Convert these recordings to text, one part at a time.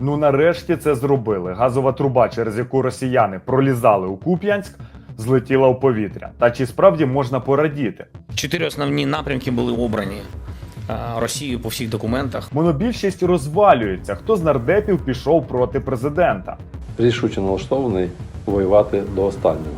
Ну нарешті це зробили. Газова труба, через яку росіяни пролізали у Куп'янськ, злетіла у повітря. Та чи справді можна порадіти? Чотири основні напрямки були обрані Росією по всіх документах. Монобільшість розвалюється. Хто з нардепів пішов проти президента? рішуче налаштований воювати до останнього.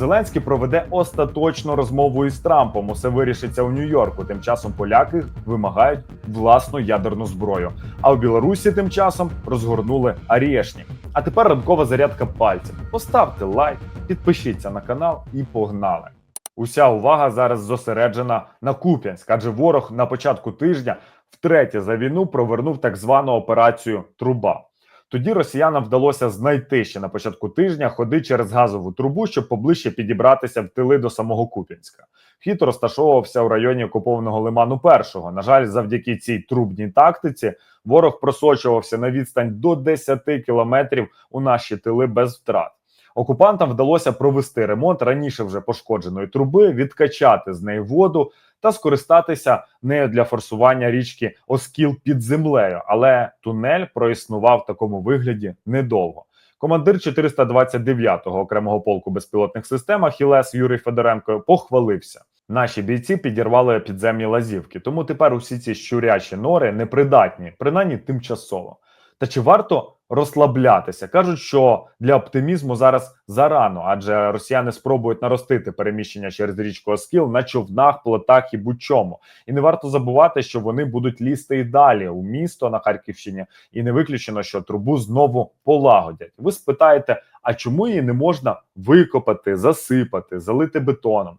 Зеленський проведе остаточну розмову із Трампом. Усе вирішиться у Нью-Йорку. Тим часом поляки вимагають власну ядерну зброю. А у Білорусі тим часом розгорнули Арєшні. А тепер ранкова зарядка пальців. Поставте лайк, підпишіться на канал і погнали. Уся увага зараз зосереджена на Куп'янськ, адже ворог на початку тижня втретє за війну провернув так звану операцію Труба. Тоді росіянам вдалося знайти ще на початку тижня ходи через газову трубу, щоб поближче підібратися в тили до самого Куп'янська. Хід розташовувався у районі окупованого лиману першого. На жаль, завдяки цій трубній тактиці ворог просочувався на відстань до 10 кілометрів у наші тили без втрат. Окупантам вдалося провести ремонт раніше вже пошкодженої труби, відкачати з неї воду та скористатися нею для форсування річки Оскіл під землею. Але тунель проіснував в такому вигляді недовго. Командир 429-го окремого полку безпілотних систем Ахілес Юрій Федоренко похвалився. Наші бійці підірвали підземні лазівки, тому тепер усі ці щурячі нори непридатні, принаймні тимчасово. Та чи варто розслаблятися? Кажуть, що для оптимізму зараз зарано, адже росіяни спробують наростити переміщення через річку Оскіл на човнах, плотах і будь-чому. І не варто забувати, що вони будуть лізти і далі у місто на Харківщині, і не виключено, що трубу знову полагодять. Ви спитаєте, а чому її не можна викопати, засипати, залити бетоном?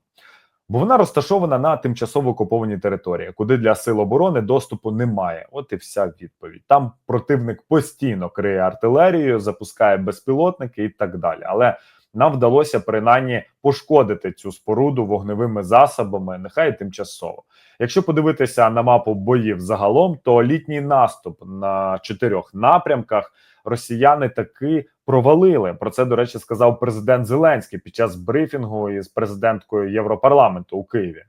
Бо вона розташована на тимчасово окупованій території, куди для сил оборони доступу немає. От і вся відповідь. Там противник постійно криє артилерією, запускає безпілотники і так далі. Але нам вдалося принаймні пошкодити цю споруду вогневими засобами, нехай тимчасово. Якщо подивитися на мапу боїв загалом, то літній наступ на чотирьох напрямках росіяни таки провалили. Про це, до речі, сказав президент Зеленський під час брифінгу із президенткою Європарламенту у Києві.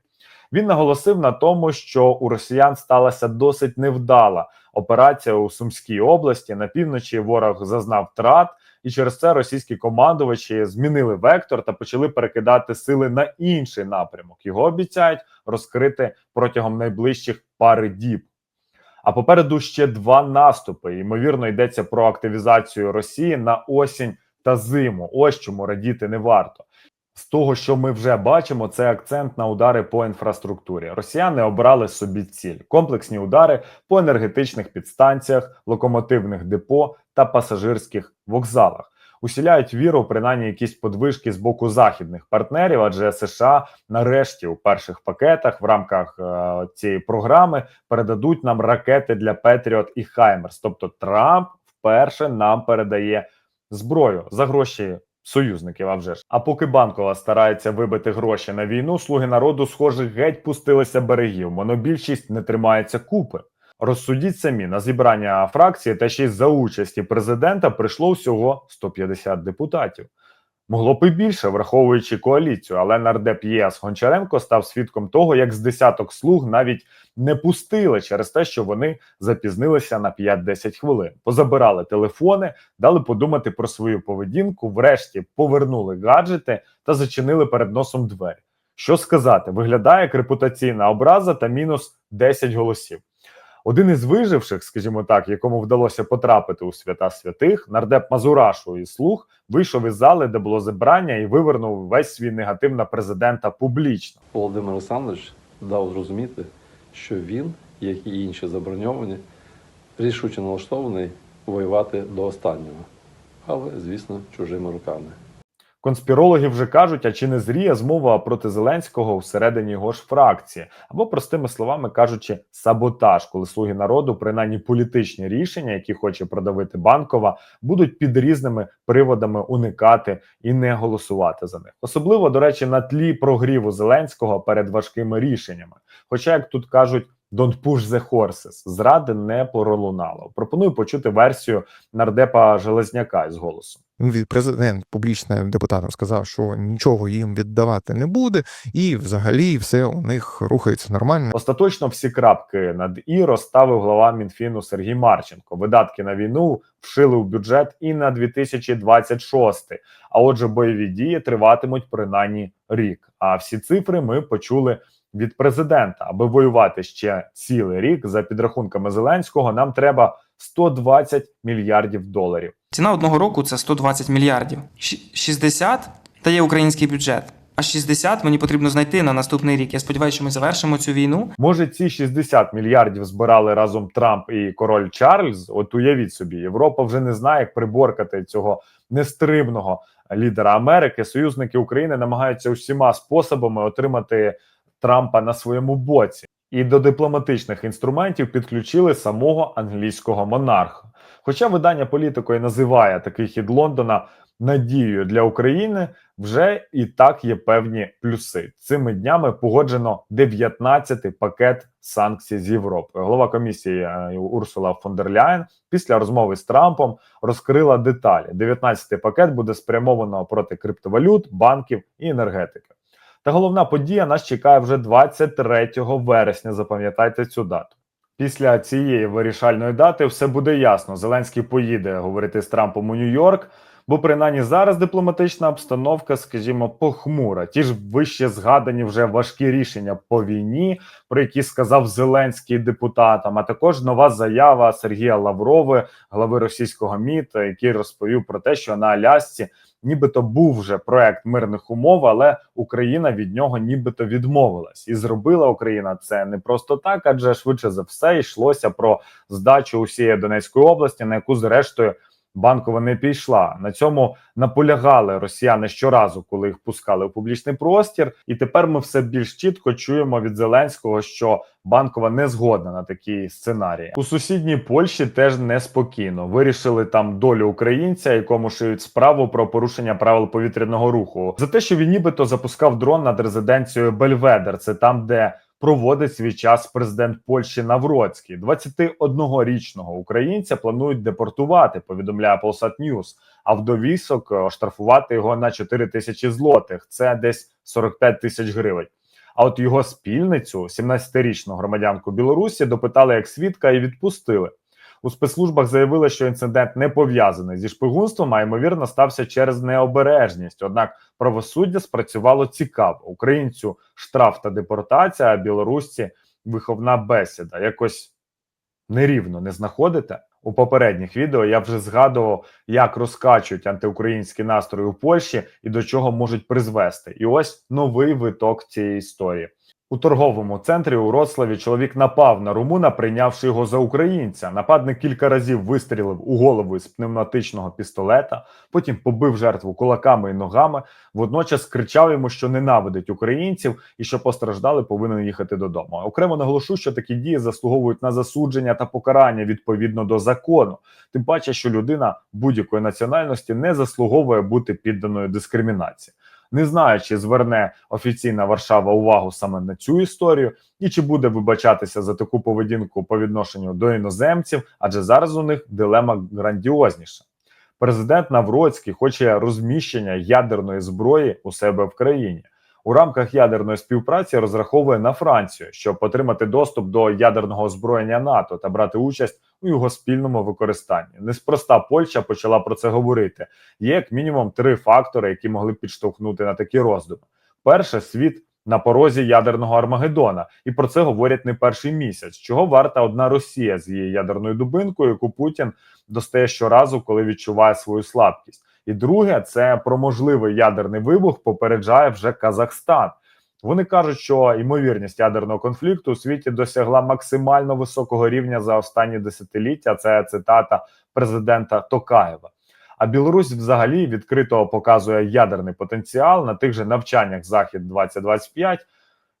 Він наголосив на тому, що у росіян сталася досить невдала операція у Сумській області. На півночі ворог зазнав втрат, і через це російські командувачі змінили вектор та почали перекидати сили на інший напрямок. Його обіцяють розкрити протягом найближчих пари діб. А попереду ще два наступи. Ймовірно, йдеться про активізацію Росії на осінь та зиму. Ось чому радіти не варто. З того, що ми вже бачимо, це акцент на удари по інфраструктурі. Росіяни обрали собі ціль: комплексні удари по енергетичних підстанціях, локомотивних депо та пасажирських вокзалах. Усіляють віру, принаймні якісь подвижки з боку західних партнерів, адже США нарешті у перших пакетах в рамках е, цієї програми передадуть нам ракети для Петріот і Хаймерс. Тобто Трамп вперше нам передає зброю за гроші союзників. А вже ж. А поки банкова старається вибити гроші на війну, слуги народу, схоже, геть пустилися берегів. Монобільшість не тримається купи. Розсудіть самі на зібрання фракції та ще й за участі президента прийшло всього 150 депутатів. Могло б і більше, враховуючи коаліцію, але нардеп ЄС Гончаренко став свідком того, як з десяток слуг навіть не пустили через те, що вони запізнилися на 5-10 хвилин. Позабирали телефони, дали подумати про свою поведінку. Врешті повернули гаджети та зачинили перед носом двері. Що сказати, виглядає як репутаційна образа та мінус 10 голосів. Один із виживших, скажімо так, якому вдалося потрапити у свята святих, нардеп Мазурашу і слух вийшов із зали, де було зібрання, і вивернув весь свій негатив на президента публічно. Володимир Олександрович дав зрозуміти, що він, як і інші заброньовані, рішуче налаштований воювати до останнього, але, звісно, чужими руками. Конспірологи вже кажуть, а чи не зріє змова проти Зеленського всередині його ж фракції, або простими словами кажучи, саботаж, коли слуги народу, принаймні політичні рішення, які хоче продавити банкова, будуть під різними приводами уникати і не голосувати за них. Особливо до речі, на тлі прогріву Зеленського перед важкими рішеннями. Хоча, як тут кажуть. Don't push the horses. зради не пролунало. Пропоную почути версію нардепа Железняка із голосу. Президент публічно депутатам сказав, що нічого їм віддавати не буде, і взагалі все у них рухається нормально. Остаточно всі крапки над і розставив глава Мінфіну Сергій Марченко. Видатки на війну вшили у бюджет і на 2026. А отже, бойові дії триватимуть принаймні рік. А всі цифри ми почули від президента. Аби воювати ще цілий рік, за підрахунками Зеленського, нам треба 120 мільярдів доларів. Ціна одного року це 120 мільярдів. Щ- 60 дає український бюджет. А 60 мені потрібно знайти на наступний рік. Я сподіваюся, що ми завершимо цю війну. Може, ці 60 мільярдів збирали разом Трамп і король Чарльз. От уявіть собі, Європа вже не знає, як приборкати цього нестримного лідера Америки. Союзники України намагаються усіма способами отримати Трампа на своєму боці. І до дипломатичних інструментів підключили самого англійського монарха. Хоча видання політико і називає такий хід Лондона надією для України, вже і так є певні плюси. Цими днями погоджено 19-й пакет санкцій з Європи. Голова комісії е, Урсула фон дер Ляєн після розмови з Трампом розкрила деталі. 19-й пакет буде спрямовано проти криптовалют, банків і енергетики. Та головна подія нас чекає вже 23 вересня. Запам'ятайте цю дату. Після цієї вирішальної дати все буде ясно. Зеленський поїде говорити з Трампом у Нью-Йорк. Бо принаймні зараз дипломатична обстановка, скажімо, похмура. Ті ж вище згадані вже важкі рішення по війні, про які сказав Зеленський депутатам, а також нова заява Сергія Лаврови, глави російського МІД, який розповів про те, що на Алясці нібито був вже проект мирних умов, але Україна від нього нібито відмовилась, і зробила Україна це не просто так, адже швидше за все йшлося про здачу усієї Донецької області, на яку зрештою. Банкова не пішла. На цьому наполягали росіяни щоразу, коли їх пускали у публічний простір. І тепер ми все більш чітко чуємо від Зеленського, що банкова не згодна на такі сценарії. У сусідній Польщі теж неспокійно. Вирішили там долю українця, якому шиють справу про порушення правил повітряного руху за те, що він нібито запускав дрон над резиденцією Бельведер. Це там, де проводить свій час президент Польщі Навроцький. 21-річного українця планують депортувати. Повідомляє Polsat News. А довісок е, оштрафувати його на 4 тисячі злотих. Це десь 45 тисяч гривень. А от його спільницю, 17-річну громадянку Білорусі, допитали як свідка і відпустили. У спецслужбах заявили, що інцидент не пов'язаний зі шпигунством, а ймовірно стався через необережність. Однак правосуддя спрацювало цікаво. Українцю штраф та депортація, а білорусці виховна бесіда. Якось нерівно не знаходите? У попередніх відео я вже згадував, як розкачують антиукраїнські настрої у Польщі і до чого можуть призвести. І ось новий виток цієї історії. У торговому центрі у Роцлаві чоловік напав на румуна, прийнявши його за українця. Нападник кілька разів вистрілив у голову із пневматичного пістолета, потім побив жертву кулаками і ногами. Водночас кричав йому, що ненавидить українців і що постраждали повинен їхати додому. Окремо наголошу, що такі дії заслуговують на засудження та покарання відповідно до закону. Тим паче, що людина будь-якої національності не заслуговує бути підданою дискримінації. Не знаю, чи зверне офіційна Варшава увагу саме на цю історію, і чи буде вибачатися за таку поведінку по відношенню до іноземців, адже зараз у них дилема грандіозніша. Президент Навроцький хоче розміщення ядерної зброї у себе в країні. У рамках ядерної співпраці розраховує на Францію, щоб отримати доступ до ядерного озброєння НАТО та брати участь у його спільному використанні. Неспроста Польща почала про це говорити. Є як мінімум три фактори, які могли підштовхнути на такі роздуми. Перше, світ на порозі ядерного Армагеддона, і про це говорять не перший місяць. Чого варта одна Росія з її ядерною дубинкою, яку Путін достає щоразу, коли відчуває свою слабкість. І друге, це про можливий ядерний вибух попереджає вже Казахстан. Вони кажуть, що ймовірність ядерного конфлікту у світі досягла максимально високого рівня за останні десятиліття. Це цитата президента Токаєва. А Білорусь взагалі відкрито показує ядерний потенціал на тих же навчаннях Захід 2025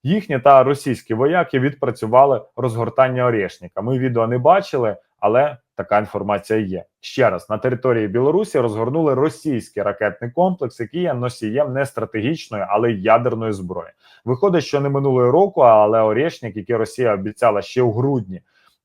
Їхні та російські вояки відпрацювали розгортання Орєшніка. Ми відео не бачили, але така інформація є. Ще раз на території Білорусі розгорнули російський ракетний комплекс, який є носієм не стратегічної, але ядерної зброї. Виходить, що не минулого року, але Орєшнік, який Росія обіцяла ще у грудні,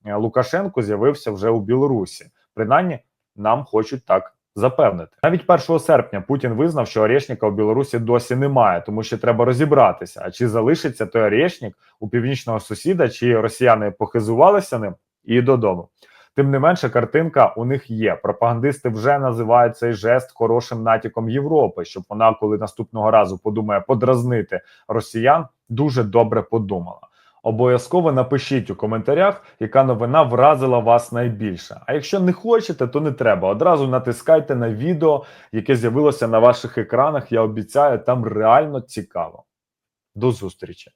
е, Лукашенко з'явився вже у Білорусі. Принаймні, нам хочуть так запевнити. Навіть 1 серпня Путін визнав, що Орешника у Білорусі досі немає, тому що треба розібратися, а чи залишиться той Орешник у північного сусіда, чи росіяни похизувалися ним і додому. Тим не менше, картинка у них є. Пропагандисти вже називають цей жест хорошим натяком Європи, щоб вона, коли наступного разу подумає подразнити росіян, дуже добре подумала. Обов'язково напишіть у коментарях, яка новина вразила вас найбільше. А якщо не хочете, то не треба. Одразу натискайте на відео, яке з'явилося на ваших екранах. Я обіцяю, там реально цікаво. До зустрічі!